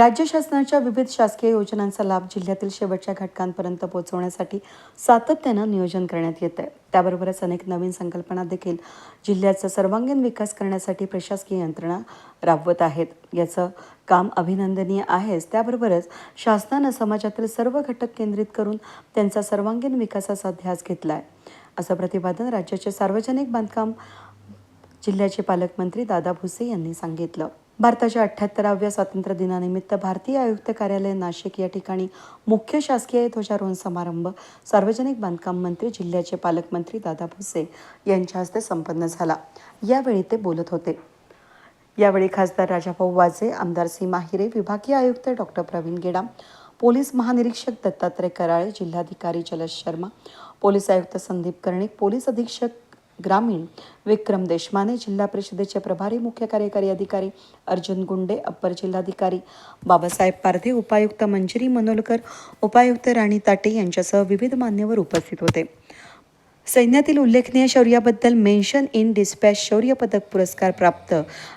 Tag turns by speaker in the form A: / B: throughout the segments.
A: राज्य शासनाच्या विविध शासकीय योजनांचा लाभ जिल्ह्यातील शेवटच्या घटकांपर्यंत पोहोचवण्यासाठी सातत्यानं नियोजन करण्यात येत आहे. त्याबरोबरच अनेक नवीन संकल्पना देखील जिल्ह्याचा सर्वांगीण विकास करण्यासाठी प्रशासकीय यंत्रणा राबवत आहेत. याचं काम अभिनंदनीय आहेच. त्याबरोबरच शासनानं समाजातील सर्व घटक केंद्रित करून त्यांचा सर्वांगीण विकासाचा ध्यास घेतला आहे असं प्रतिपादन राज्याचे सार्वजनिक बांधकाम जिल्ह्याचे पालकमंत्री दादा भुसे यांनी सांगितलं. भारताच्या अठ्ठ्याहत्तराव्या स्वातंत्र्य दिनानिमित्त भारतीय आयुक्त कार्यालय नाशिक या ठिकाणी मुख्य शासकीय ध्वजारोहण समारंभ सार्वजनिक बांधकाम मंत्री जिल्ह्याचे पालकमंत्री दादा भुसे यांच्या हस्ते संपन्न झाला. यावेळी ते बोलत होते. यावेळी खासदार राजाभाऊ वाजे आमदार सीमा हिरे विभागीय आयुक्त डॉक्टर प्रवीण गेडाम पोलीस महानिरीक्षक दत्तात्रय कराळे जिल्हाधिकारी जलश शर्मा पोलीस आयुक्त संदीप कर्णिक पोलीस अधीक्षक ग्रामीण विक्रम देशमाने जिल्हा परिषदेचे प्रभारी मुख्य कार्यकारी अधिकारी अर्जुन गुंडे अप्पर जिल्हाधिकारी बाबासाहेब पारधे उपायुक्त मंजिरी मनोलकर उपायुक्त राणी ताटे यांच्यासह विविध मान्यवर उपस्थित होते. सैन्यातील उल्लेखनीय शौर्याबद्दल मेन्शन इन डिस्पॅच शौर्य पदक पुरस्कार प्राप्त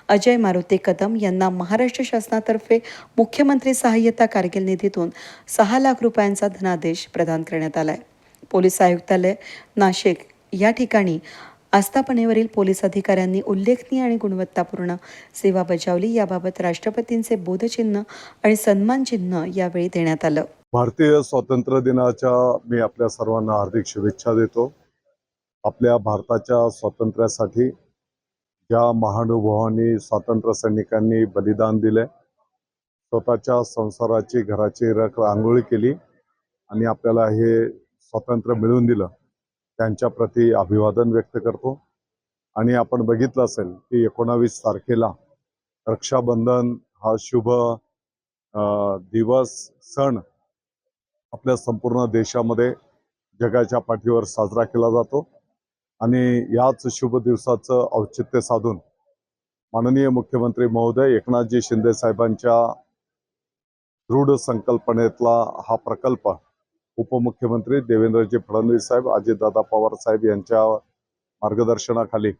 A: अजय मारुती कदम यांना महाराष्ट्र शासनातर्फे मुख्यमंत्री सहाय्यता कारगिल निधीतून सहा लाख रुपयांचा धनादेश प्रदान करण्यात आला आहे पोलीस आयुक्तालय नाशिक या ठिकाणी आस्थापनेवरील पोलीस अधिकाऱ्यांनी उल्लेखनीय आणि गुणवत्तापूर्ण सेवा बजावली. याबाबत राष्ट्रपतींचे बोधचिन्ह आणि सन्मानचिन्ह यावेळी देण्यात आलं.
B: भारतीय स्वातंत्र्य दिनाच्या मी आपल्या सर्वांना हार्दिक शुभेच्छा देतो. आपल्या भारताच्या स्वातंत्र्यासाठी ज्या महानुभावांनी स्वातंत्र्य सैनिकांनी बलिदान दिले स्वतःच्या संसाराची घराची रख आंघोळी केली आणि आपल्याला हे स्वातंत्र्य मिळवून दिलं त्यांच्याप्रती अभिवादन व्यक्त करतो. आणि आपण बघितलं असेल की एकोणावीस तारखेला रक्षाबंधन हा शुभ अं, दिवस सण आपल्या संपूर्ण देशामध्ये जगाच्या पाठीवर साजरा केला जातो. आणि याच शुभ दिवसाचं औचित्य साधून माननीय मुख्यमंत्री महोदय एकनाथजी शिंदे साहेबांच्या दृढ संकल्पनेतला हा प्रकल्प उपमुख्यमंत्री देवेंद्रजी फडणवीस साहेब अजितदादा पवार साहेब यांच्या मार्गदर्शनाखाली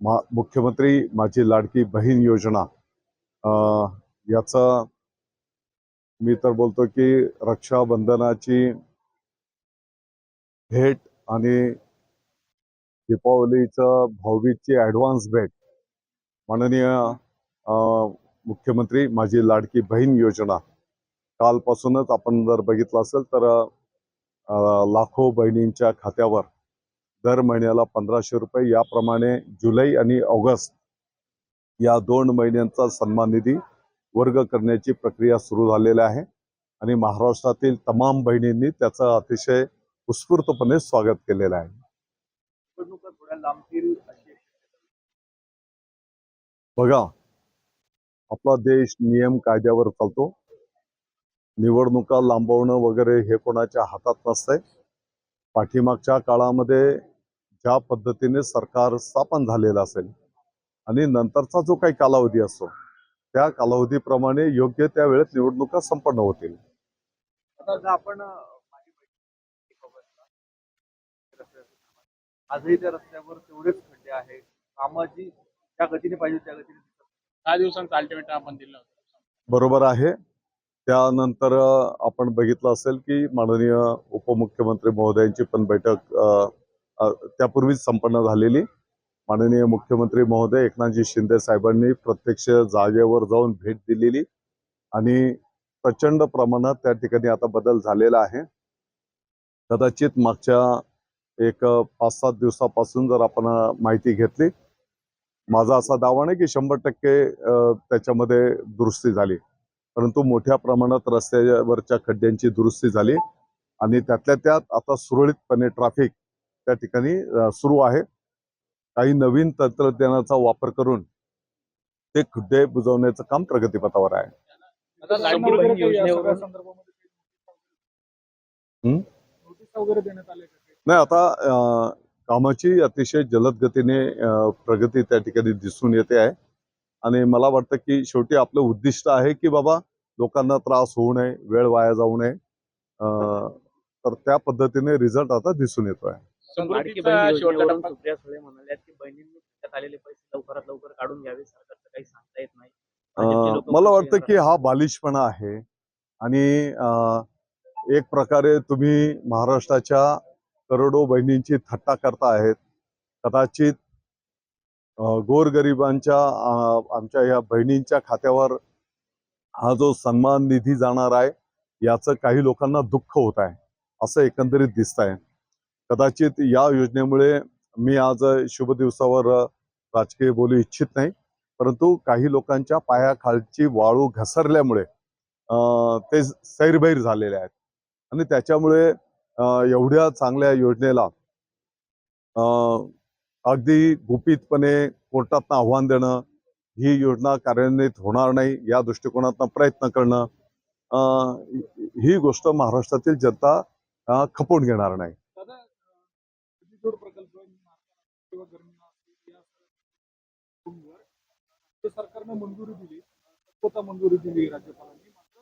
B: मा मुख्यमंत्री माझी लाडकी बहीण योजना. अं, याचा मी तर बोलतो की रक्षाबंधनाची भेट आणि दीपावलीचं भाऊबीजची ॲडव्हान्स भेट माननीय मुख्यमंत्री माझी लाडकी बहीण योजना. कालपासूनच आपण जर बघितलं असेल तर लाखो बहिणींच्या खात्यावर दर महिन्याला पंधराशे रुपये याप्रमाणे जुलै आणि ऑगस्ट या दोन महिन्यांचा सन्मान निधी वर्ग करण्याची प्रक्रिया सुरू झालेली आहे आणि महाराष्ट्रातील तमाम बहिणींनी त्याचं अतिशय उत्स्फूर्तपणे स्वागत केलेलं आहे. बघा आपला देश नियम कायद्यावर चालतो. निवडणुका लांबवणं वगैरे हे कोणाच्या हातात नसतंय पाठीमागच्या काळामध्ये ज्या पद्धतीने सरकार स्थापन झालेलं असेल आणि नंतरचा जो काही कालावधी असतो त्या कालावधीप्रमाणे योग्य त्या वेळेत निवडणुका संपन्न होतील
C: आपण. आजही त्या रस्त्यावर तेवढेच खड्डे आहे कामं जी त्या गतीने पाहिजे त्या गतीने.
D: दहा दिवसांचा अल्टिमेटम आपण दिलं होतं
B: बरोबर आहे त्यानंतर आपण बघितलं असेल की माननीय उपमुख्यमंत्री महोदयांची पण बैठक त्यापूर्वीच संपन्न झालेली. माननीय मुख्यमंत्री महोदय एकनाथजी शिंदे साहेबांनी प्रत्यक्ष जागेवर जाऊन भेट दिलेली आणि प्रचंड प्रमाणात त्या ठिकाणी आता बदल झालेला आहे. कदाचित मागच्या एक पाच सात दिवसापासून जर आपण माहिती घेतली माझा असा दावा नाही की शंभर टक्के त्याच्यामध्ये दुरुस्ती झाली. परंतु मोठ्या प्रमाणात रस्त्यावरच्या खड्ड्यांची दुरुस्ती झाली. आणि त्यातल्या त्यात आता सुरळीतपणे ट्रॅफिक त्या ठिकाणी सुरू आहे. काही नवीन तंत्रज्ञानाचा वापर करून ते खड्डे बुजवण्याचं काम प्रगतीपथावर आहे? नाही आता कामाची अतिशय जलद गतीने प्रगती त्या ठिकाणी दिसून येते आहे. आणि मला वाटतं की शेवटी आपलं उद्दिष्ट आहे की बाबा लोकांना त्रास होऊ नये वेळ वाया जाऊ नये. अ, तर त्या पद्धतीने रिझल्ट आता दिसून येतोय.
E: लाडकी
D: समृद्धीचा
E: बहीण
D: शेवटचा
E: योजनेवरून
D: टप्पा
E: सुप्रिया सुळे म्हणाल्यात की बहिणींनी खात्यात आलेले पैसे लवकरात लवकर काढून घ्यावे सरकारचं काही सांगता येत नाही.
B: अं, मला वाटतं की हा बालिशपणा आहे आणि एक प्रकारे तुम्ही महाराष्ट्राच्या करोडो बहिणींची थट्टा करता आहेत कदाचित गोरगरिबांच्या आमच्या या बहिणींच्या खात्यावर हा जो सन्मान निधी जाणार आहे याचं काही लोकांना दुःख होत आहे असं एकंदरीत दिसत आहे कदाचित या योजनेमुळे मी आज शुभ दिवसावर राजकीय बोलू इच्छित नाही परंतु काही लोकांच्या पायाखालची वाळू घसरल्यामुळे ते सैरभैर झालेले आहेत. आणि त्याच्यामुळे एवढ्या चांगल्या योजनेला अं, अगदी गुपितपणे कोर्टातनं आव्हान देणं ही योजना कार्यान्वित होणार नाही या दृष्टिकोनातनं प्रयत्न करणं ही गोष्ट महाराष्ट्रातील जनता खपवून घेणार नाही.
D: दादा सरकारनं मंजुरी दिली स्वतः मंजुरी दिली राज्यपालांनी मात्र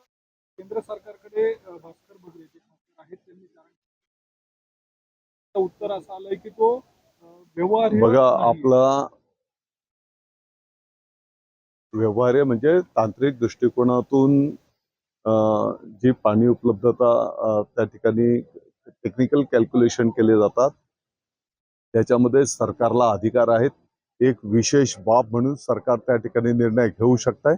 D: केंद्र सरकारकडे भास्कर बगरे जे आहेत त्यांनी उत्तर असं आलंय की तो
B: बघा. आपला व्यवहार्य म्हणजे तांत्रिक दृष्टिकोनातून जी पाणी उपलब्धता त्या ठिकाणी टेक्निकल कॅल्क्युलेशन केले जातात त्याच्यामध्ये सरकारला अधिकार आहेत. एक विशेष बाब म्हणून सरकार त्या ठिकाणी निर्णय घेऊ शकत आहे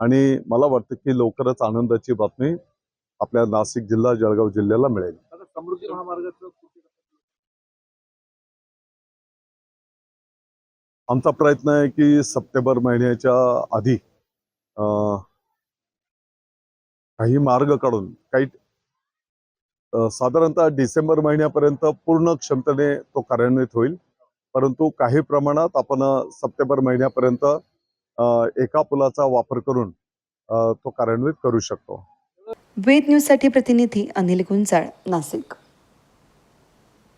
B: आणि मला वाटतं की लवकरच आनंदाची बातमी आपल्या नाशिक जिल्हा जळगाव जिल्ह्याला मिळेल.
C: समृद्धी महामार्गाचं
B: आमचा प्रयत्न आहे की सप्टेंबर महिन्याच्या आधी काही मार्ग काढून काही साधारणतः डिसेंबर महिन्यापर्यंत पूर्ण क्षमतेने तो कार्यान्वित होईल. परंतु काही प्रमाणात आपण सप्टेंबर महिन्यापर्यंत एका पुलाचा वापर करून तो कार्यान्वित करू शकतो.
A: वेद न्यूजसाठी प्रतिनिधी अनिल गुंजाळ नाशिक.